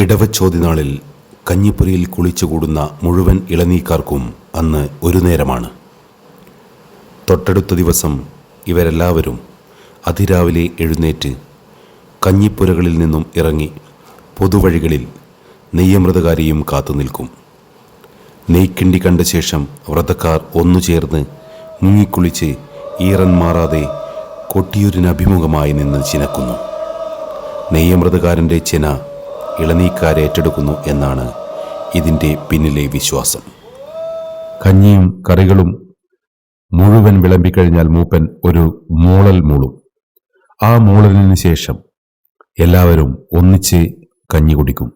ഇടവച്ചോതിനാളിൽ കഞ്ഞിപ്പുരയിൽ കുളിച്ചുകൂടുന്ന മുഴുവൻ ഇളനീക്കാർക്കും അന്ന് ഒരു നേരമാണ്. തൊട്ടടുത്ത ദിവസം ഇവരെല്ലാവരും അതിരാവിലെ എഴുന്നേറ്റ് കഞ്ഞിപ്പുരകളിൽ നിന്നും ഇറങ്ങി പൊതുവഴികളിൽ നെയ്യമൃതകാരിയും കാത്തു നിൽക്കും. നെയ്ക്കിണ്ടി കണ്ട ശേഷം വ്രതക്കാർ ഒന്നു ചേർന്ന് മുങ്ങിക്കുളിച്ച് ഈറൻ മാറാതെ കൊട്ടിയൂരിനഭിമുഖമായി നിന്ന് ചിനക്കുന്നു. നെയ്യമൃതകാരന്റെ ചിന ഇളനീക്കാരെ ഏറ്റെടുക്കുന്നു എന്നാണ് ഇതിന്റെ പിന്നിലെ വിശ്വാസം. കഞ്ഞിയും കറികളും മുഴുവൻ വിളമ്പിക്കഴിഞ്ഞാൽ മൂപ്പൻ ഒരു മൂളൽ മൂളും. ആ മൂളലിന് ശേഷം എല്ലാവരും ഒന്നിച്ച് കഞ്ഞി കുടിക്കും.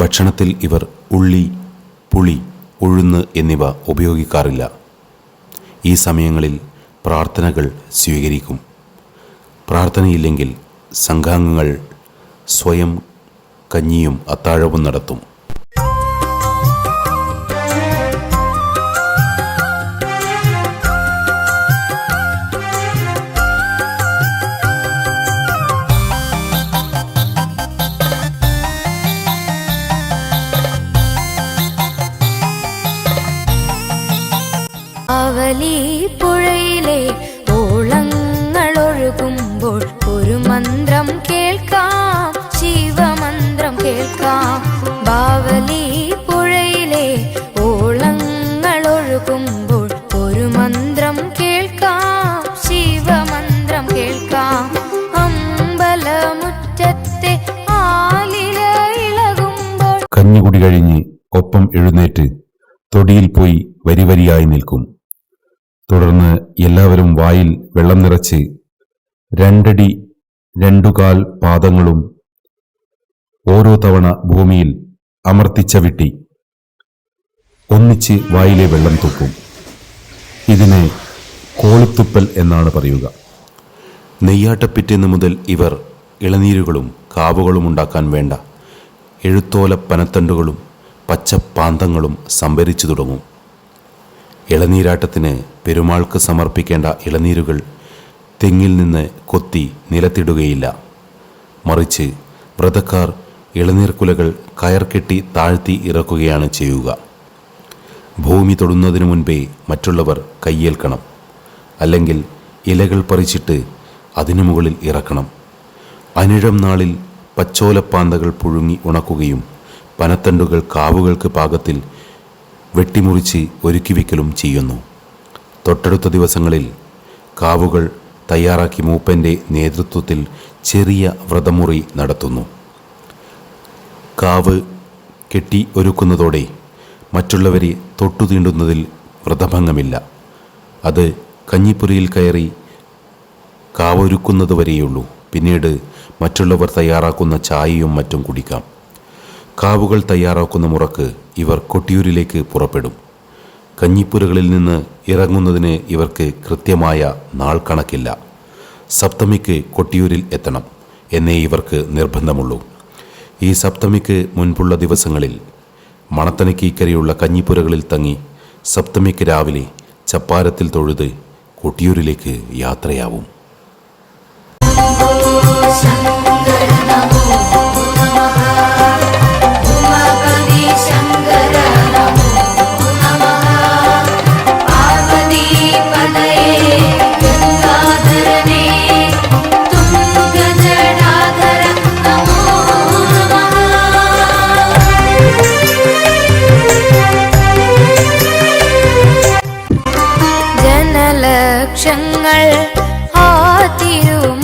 ഭക്ഷണത്തിൽ ഇവർ ഉള്ളി പുളി ഉഴുന്ന് എന്നിവ ഉപയോഗിക്കാറില്ല. ഈ സമയങ്ങളിൽ പ്രാർത്ഥനകൾ സ്വീകരിക്കും. പ്രാർത്ഥനയില്ലെങ്കിൽ സംഘാംഗങ്ങൾ സ്വയം കഞ്ഞിയും അത്താഴവും നടത്തും. അവലി പുഴയിലെ ഓളങ്ങൾ ഒഴുകുമ്പോൾ ഒരു മന്ത്രം കേൾക്കാം. ശിവമന്ത്രം കേൾക്കാം. ബാവലി പുഴയിലെ ഓളങ്ങൾ ഒഴുകുമ്പോൾ ഒരു മന്ത്രം കേൾക്കാം. ശിവമന്ത്രം കേൾക്കാം. അമ്പലമുറ്റത്തെ ആലില ഇളകുമ്പോൾ കഞ്ഞുകുടി കഴിഞ്ഞ് ഒപ്പം എഴുന്നേറ്റ് തൊടിയിൽ പോയി വരിവരിയായി നിൽക്കും. തുടർന്ന് എല്ലാവരും വായിൽ വെള്ളം നിറച്ച് രണ്ടടി രണ്ടുകാൽ പാദങ്ങളും ഓരോ തവണ ഭൂമിയിൽ അമർത്തിച്ച വിട്ടി ഒന്നിച്ച് വായിലെ വെള്ളം തുപ്പും ഇതിനെ കോളിത്തുപ്പൽ എന്നാണ് പറയുക. നെയ്യാട്ടപ്പിറ്റേന്ന് മുതൽ ഇവർ ഇളനീരുകളും കാവുകളും ഉണ്ടാക്കാൻ വേണ്ട. എഴുത്തോല പനത്തണ്ടുകളും പച്ചപ്പാന്തങ്ങളും സംഭരിച്ചു തുടങ്ങും. ഇളനീരാട്ടത്തിന് പെരുമാൾക്ക് സമർപ്പിക്കേണ്ട ഇളനീരുകൾ തെങ്ങിൽ നിന്ന് കൊത്തി നിലത്തിടുകയില്ല. മറിച്ച് വ്രതക്കാർ ഇളനീർക്കുലകൾ കയർ കെട്ടി താഴ്ത്തി ഇറക്കുകയാണ് ചെയ്യുക. ഭൂമി തൊടുന്നതിനു മുൻപേ മറ്റുള്ളവർ കയ്യേൽക്കണം. അല്ലെങ്കിൽ ഇലകൾ പറിച്ചിട്ട് അതിനു മുകളിൽ ഇറക്കണം. അനിഴം നാളിൽ പച്ചോലപ്പാന്തകൾ പുഴുങ്ങി ഉണക്കുകയും പനത്തണ്ടുകൾ കാവുകൾക്ക് പാകത്തിൽ വെട്ടിമുറിച്ച് ഒരുക്കി വയ്ക്കലും ചെയ്യുന്നു. തൊട്ടടുത്ത ദിവസങ്ങളിൽ കാവുകൾ തയ്യാറാക്കി മൂപ്പന്റെ നേതൃത്വത്തിൽ ചെറിയ വ്രതമുറി നടത്തുന്നു. കാവ് കെട്ടി ഒരുക്കുന്നതോടെ മറ്റുള്ളവരെ തൊട്ടുതീണ്ടുന്നതിൽ വ്രതഭംഗമില്ല. അത് കഞ്ഞിപ്പുരയിൽ കയറി കാവൊരുക്കുന്നതുവരെയുള്ളൂ പിന്നീട് മറ്റുള്ളവർ തയ്യാറാക്കുന്ന ചായയും മറ്റും കുടിക്കാം. കാവുകൾ തയ്യാറാക്കുന്ന മുറക്ക് ഇവർ കൊട്ടിയൂരിലേക്ക് പുറപ്പെടും. കഞ്ഞിപ്പുരകളിൽ നിന്ന് ഇറങ്ങുന്നതിന് ഇവർക്ക് കൃത്യമായ നാൾ കണക്കില്ല. സപ്തമിക്ക് കൊട്ടിയൂരിൽ എത്തണം. എന്നേ ഇവർക്ക് നിർബന്ധമുള്ളൂ. ഈ സപ്തമിക്ക് മുൻപുള്ള ദിവസങ്ങളിൽ മണത്തനയ്ക്ക് ഇക്കരയുള്ള കഞ്ഞിപ്പുരകളിൽ തങ്ങി സപ്തമിക്ക് രാവിലെ ചപ്പാരത്തിൽ തൊഴുത് കൊട്ടിയൂരിലേക്ക് യാത്രയാവും. നമഃ ജനലക്ഷങ്ങൾ ആ തിരുമുൻപിൽ